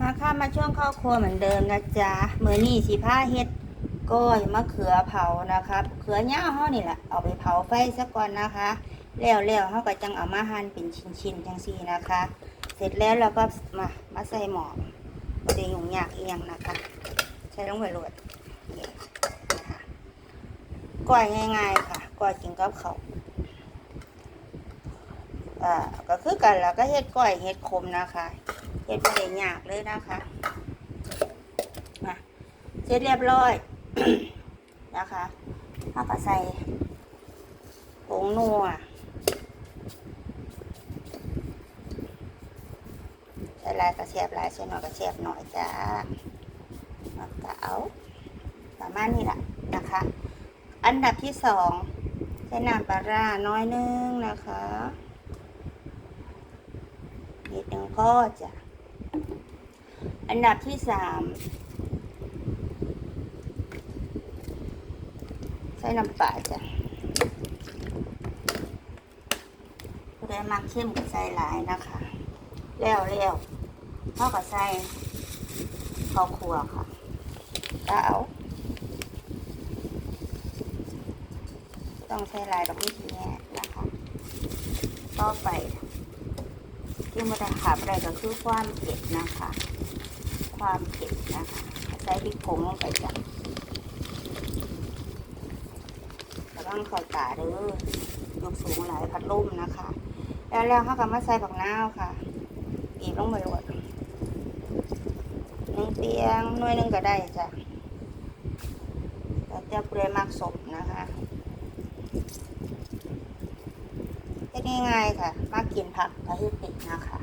มาค่ะมาช่วงข้าวครัวเหมือนเดิมนะจ๊ะมือนี่สีผ้าเฮ็ดก้อยมะเขือเผานะคะเขือย่าเฮานี่แหละเอาไปเผาไฟซะก่อนนะคะแล้วแล้วเฮาก็จังเอามาหั่นเป็นชิ้นๆจังซี่นะคะ เสร็จแล้วเราก็มามาใส่หม้อบ่ได้ยุ่งยากอียงนะคะ ใช้ลงไปโรดก้อยง่าย ๆ ค่ะก้อยกินกับข้าอ่าก็คือกันแล้วก็เฮ็ดก้อยเฮ็ดขมนะคะ เฮ็ดบ่ได้ยากเลยนะคะมาเสร็จเรียบร้อยนะคะเราก็ใส่ผงนัวใส่ลายกระเสียบหลายใส่หน่อยกระเสียบหน่อยจ้าแล้วก็เอาประมาณนี้แหละนะคะ อันดับที่สองใช้น้ำปลาร้าน้อยนึงนะคะนิดนึงก็จะ อันดับที่สามใส่น้ำปลาจ้ะผู้ใดมักเข้มก็ใส่หลายนะคะ แล้วแล้วเท่ากับใส่ข้าวคั่วค่ะก็เอาต้องใช้ลายดอกวิธีนี้นะคะ ต่อไปที่มันจะขาดอะไรก็คือความเผ็ดนะคะ ความเผ็ดนะคะใส่พริกผงลงไปจ้ะระวังคอยตาเด้อยกสูงหลายพัดลมนะคะ แล้วแล้วเขาก็มาใส่ผักนาวค่ะบีบลงไปโหลดหนึ่งเตียงหน่วยหนึ่งก็ได้จ้ะแล้วจะเปรยมักสมนะคะง่ายๆค่ะ มากินผักกระหิตินะคะ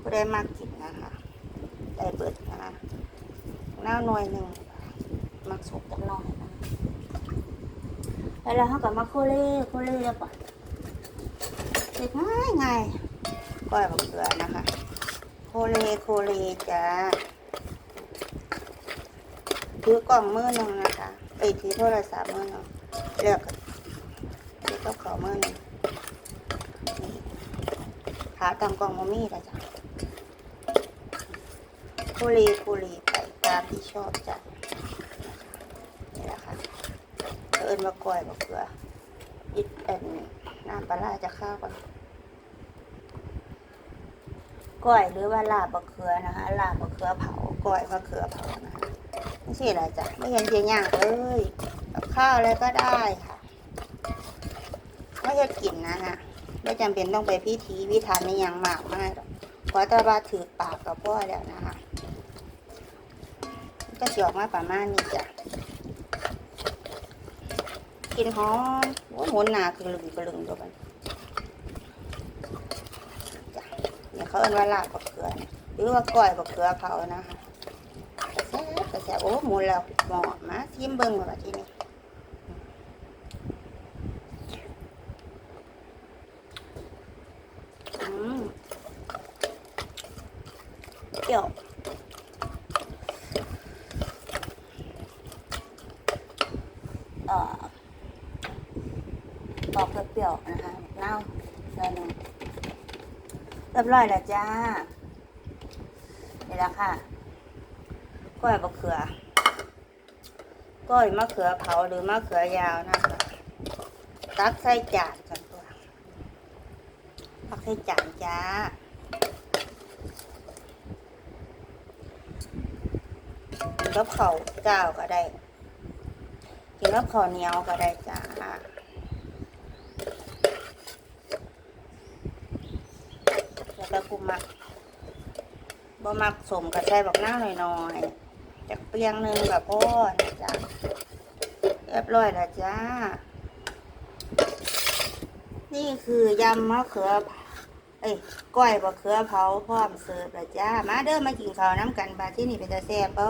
ผู้ใดมากิน ได้เบิดนะคะหน้าหน่วยหนึ่งมักสุกจักหน่อยนะแล้วเขาก็มาโคเล่โคเล่แล้วก่อนเด็กง่ายง่ายก้อยบักเกลือนะคะโคเล่โคเล่จ้าถือกล่องมือหนึ่งนะคะไอ้ยถือโทรศัพท์มือหนึ่งเลือกถือกับเขาวมือหนึ่งขาตามกล่องมมี่ละจ้ะ คุรีคุรีไปตามที่ชอบจ้ะนี่แหละค่ะเอิญมาก่อยมะเขือยิดเอ็นน้ำปลาร้าจะข้าวก่อนก้อยหรือว่าลาบมะเขือนะคะลาบมะเขือเผาก้อยมะเขือเผานะคะนี่สิอะไรจ้ะไม่เห็นเพียงอย่างเลยกับข้าวอะไรก็ได้ค่ะไม่จะกินนะฮะไม่จำเป็นต้องไปพิธีวิธานในอย่างมากมายหรอกขอแต่ว่าถือปากกับพ่อแล้วนะคะ ก็จะออกมาประมาณนี้จ้ะกินหอมโอ้ยหมุนหนาคือลึงกระลึงตัวมันจ้ะเนี่ยเขาเอิ้นว่าลาบบักเขือหรือว่าก้อยบักเขือเผานะคะกระแซบแซบโอ้หมุนแล้วหมอมาชิมเบิ้งมาทีนี้เปรี้ยว เอ่อปอกเปรี้ยวๆนะคะเน่าใส่หนึ่งเรียบร้อยแล้วจ้านี่แหละค่ะก้อยมะเขือก้อยมะเขือเผาหรือมะเขือยาวนะคะตักใส่จานกันตัวตักใส่จานจ้ากินกับข้าวเจ้าก็ได้ กินกับข้าวเหนียวก็ได้จ้าแล้วก็กูมักบ่มักสมกับใส่บักหน้าหน่อยๆจากเปียงหนึ่งแบบพ่อนะจ้าเรียบร้อยแล้วจ้า นี่คือยำมะเขือเอ้ยก้อยมะเขือเผาพร้อมเสิร์ฟแล้วจ้า มาเด้อมากินข้าวน้ำกันบาที่นี่เป็นตาแซ่บเปล่า